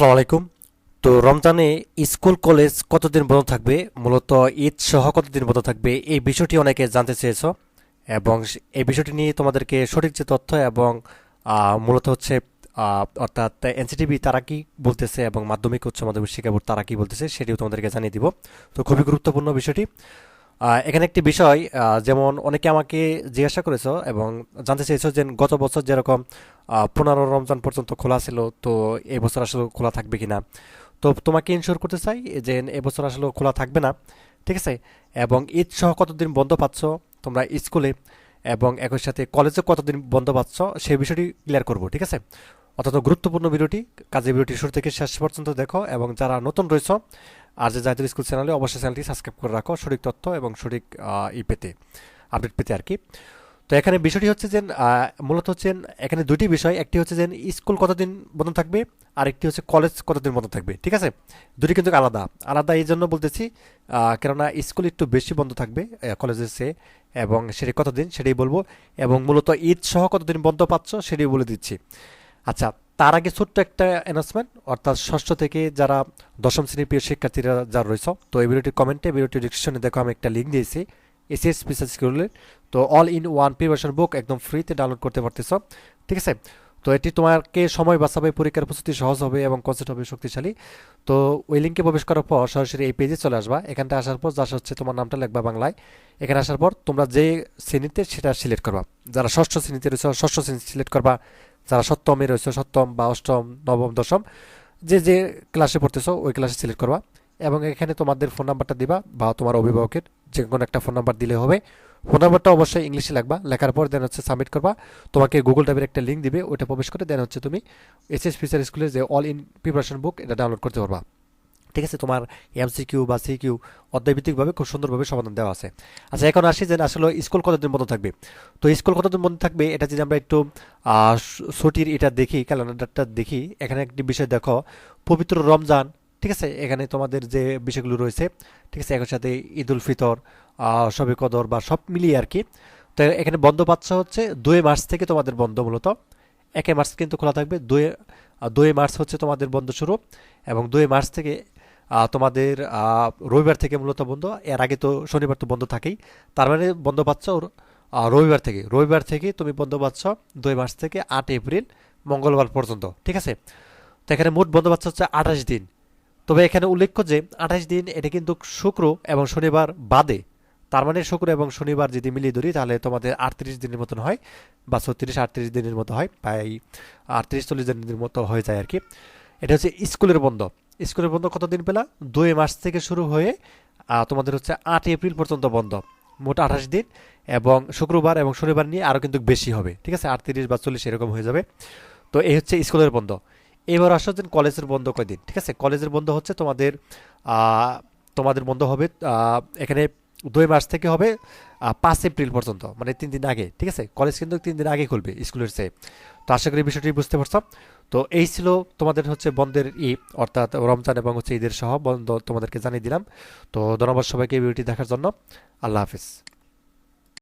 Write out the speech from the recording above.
আসসালামু আলাইকুম। তো রমজানে স্কুল, কলেজ কতদিন বন্ধ থাকবে? মূলত ঈদ সহ কতদিন বন্ধ থাকবে? এই বিষয়টি অনেকে জানতে চেয়েছ এবং এই বিষয়টি নিয়ে তোমাদেরকে সঠিক যে তথ্য এবং মূলত হচ্ছে অর্থাৎ এনসিটিভি তারা কি বলতেছে এবং মাধ্যমিক উচ্চ মাধ্যমিক শিক্ষা বোর্ড তারা কি বলতেছে সেটিও তোমাদেরকে জানিয়ে দিব। তো খুবই গুরুত্বপূর্ণ বিষয়টি। এখানে একটি বিষয় যেমন অনেকে আমাকে জিজ্ঞাসা করেছ এবং জানতে চেয়েছো যে গত বছর যেরকম পনেরো রমজান পর্যন্ত খোলা ছিল, তো এই বছর আসলে খোলা থাকবে কিনা? তো তোমাকে ইনশোর করতে চাই যে এবছর আসলে খোলা থাকবে না, ঠিক আছে? এবং ঈদ সহ কতদিন বন্ধ পাচ্ছ তোমরা স্কুলে এবং একই সাথে কলেজে কতদিন বন্ধ পাচ্ছ সেই বিষয়টি ক্লিয়ার করব, ঠিক আছে? অত্যন্ত গুরুত্বপূর্ণ ভিডিওটি কাজে ভিডিওটি শুরু থেকে শেষ পর্যন্ত দেখো এবং যারা নতুন রয়েছে আর যে জাতীয় স্কুল চ্যানেলে অবশ্যই চ্যানেলটি সাবস্ক্রাইব করে রাখো, সঠিক তথ্য এবং সঠিক ই পেতে আপডেট পেতে আর কি। তো এখানে বিষয়টি হচ্ছে যে মূলত হচ্ছে এখানে দুটি বিষয়, একটি হচ্ছে যে, স্কুল কতদিন বন্ধ থাকবে, আর একটি হচ্ছে কলেজ কতদিন বন্ধ থাকবে, ঠিক আছে? দুটি কিন্তু আলাদা। আলাদা এই জন্য বলতেছি কেননা স্কুল একটু বেশি বন্ধ থাকবে কলেজের চেয়ে এবং সেটি কতদিন সেটাই বলব, এবং মূলত ঈদ সহ কতদিন বন্ধ পাচ্ছ সেটাই বলে দিচ্ছি। আচ্ছা তার আগে ছোট্ট একটা অ্যানাউন্সমেন্ট অর্থাৎ ষষ্ঠ থেকে যারা দশম শ্রেণির প্রিয় শিক্ষার্থীরা যারা রয়েছে, তো এই ভিডিওটির কমেন্টে ভিডিওটির ডিসক্রিপশনে দেখো, আমি একটা লিঙ্ক দিয়েছি এসএস স্পেশাল স্কুলের তো all in one preparation book একদম ফ্রিতে ডাউনলোড করতে পারতেছ, ঠিক আছে? তো এটি তোমাকে সময় বাঁচাবে, পরীক্ষার প্রস্তুতি সহজ হবে এবং কনসেপ্ট হবে শক্তিশালী। তো ওই লিঙ্কে প্রবেশ করার পর সরাসরি এই পেজে চলে আসবা। এখানটা আসার পর যা হচ্ছে তোমার নামটা লিখবা বাংলায়। এখানে আসার পর তোমরা যে শ্রেণীতে সেটা সিলেক্ট করবা। যারা ষষ্ঠ শ্রেণীতে রয়েছে, ষষ্ঠ শ্রেণি সিলেক্ট করবা যারা সপ্তমে রয়েছে, সপ্তম বা অষ্টম, নবম, দশম, যে যে ক্লাসে পড়তেছো, ওই ক্লাসে সিলেক্ট করবা এবং এখানে তোমাদের ফোন নাম্বারটা দিবা বা তোমার অভিভাবকের যে কোনো একটা ফোন নাম্বার দিলে হবে। ফোন নাম্বারটা অবশ্যই ইংলিশে লাগবা লেখার পর দেন হচ্ছে সাবমিট করবা। তোমাকে গুগল টাইপের একটা লিঙ্ক দিবে, ওইটা প্রবেশ করে দেন হচ্ছে তুমি এস এস ফিচার স্কুলের যে অল ইন প্রিপারেশন বুক এটা ডাউনলোড করতে পারবা। ঠিক আছে, তোমার এমসিকিউ বা সিকিউ অধ্যায়ভিত্তিকভাবে খুব সুন্দরভাবে সমাধান দেওয়া আছে। আচ্ছা এখন আসি যে আসলে স্কুল কতদিন বন্ধ থাকবে? তো স্কুল কতদিন বন্ধ থাকবে, এটা যদি আমরা একটু ছুটির এটা দেখি, ক্যালেন্ডারটা দেখি, এখানে একটি বিষয় দেখো, পবিত্র রমজান, ঠিক আছে, এখানে তোমাদের যে বিষয়গুলো রয়েছে, ঠিক আছে একই সাথে ঈদ উল ফিতর শবে কদর বা সব মিলিয়ে আর কি। তো এখানে বন্ধ পাচ্ছ হচ্ছে দুই মার্চ থেকে তোমাদের বন্ধ মূলত। একে মার্চ কিন্তু খোলা থাকবে, দুই দুই মার্চ হচ্ছে তোমাদের বন্ধ শুরু এবং দুই মার্চ থেকে তোমাদের রবিবার থেকে মূলত বন্ধ, এর আগে তো শনিবার তো বন্ধ থাকেই। তার মানে বন্ধ পাচ্ছ রবিবার থেকে। রবিবার থেকে তুমি বন্ধ পাচ্ছ দুই মার্চ থেকে আট এপ্রিল, মঙ্গলবার পর্যন্ত, ঠিক আছে? তো এখানে মোট বন্ধ পাচ্ছ হচ্ছে আঠাশ দিন। তবে এখানে উল্লেখ্য যে আঠাশ দিন এটা কিন্তু শুক্র এবং শনিবার বাদে। তার মানে শুক্র এবং শনিবার যদি মিলিয়ে ধরি তাহলে তোমাদের আটত্রিশ দিনের মতন হয় বা ছত্রিশ, আটত্রিশ দিনের মতো হয়, প্রায় আটত্রিশ, চল্লিশ দিনের মতো হয়ে যায় আর কি। এটা হচ্ছে স্কুলের বন্ধ। স্কুলের বন্ধ কতদিন পেলা? দুই মাস থেকে শুরু হয়ে তোমাদের হচ্ছে আট এপ্রিল পর্যন্ত বন্ধ। মোট আঠাশ দিন এবং শুক্রবার এবং শনিবার নিয়ে আরও কিন্তু বেশি হবে। ঠিক আছে? আটত্রিশ বা চল্লিশ এরকম হয়ে যাবে। তো এই হচ্ছে স্কুলের বন্ধ। এবার আসো যে কলেজের বন্ধ কয়দিন ঠিক আছে? কলেজের বন্ধ হচ্ছে তোমাদের তোমাদের বন্ধ হবে এখানে দুই মাস থেকে হবে। পাঁচ এপ্রিল পর্যন্ত মানে তিন দিন আগে, ঠিক আছে? কলেজ কিন্তু তিন দিন আগে খুলবে স্কুলের চেয়ে তো আশা করি বিষয়টি বুঝতে পারছ। তো এই ছিল তোমাদের হচ্ছে বন্ধের ই অর্থাৎ রমজান এবং হচ্ছে ঈদের সহ বন্ধ তোমাদেরকে জানিয়ে দিলাম। তো ধন্যবাদ সবাইকে ভিডিওটি দেখার জন্য। আল্লাহ হাফিজ।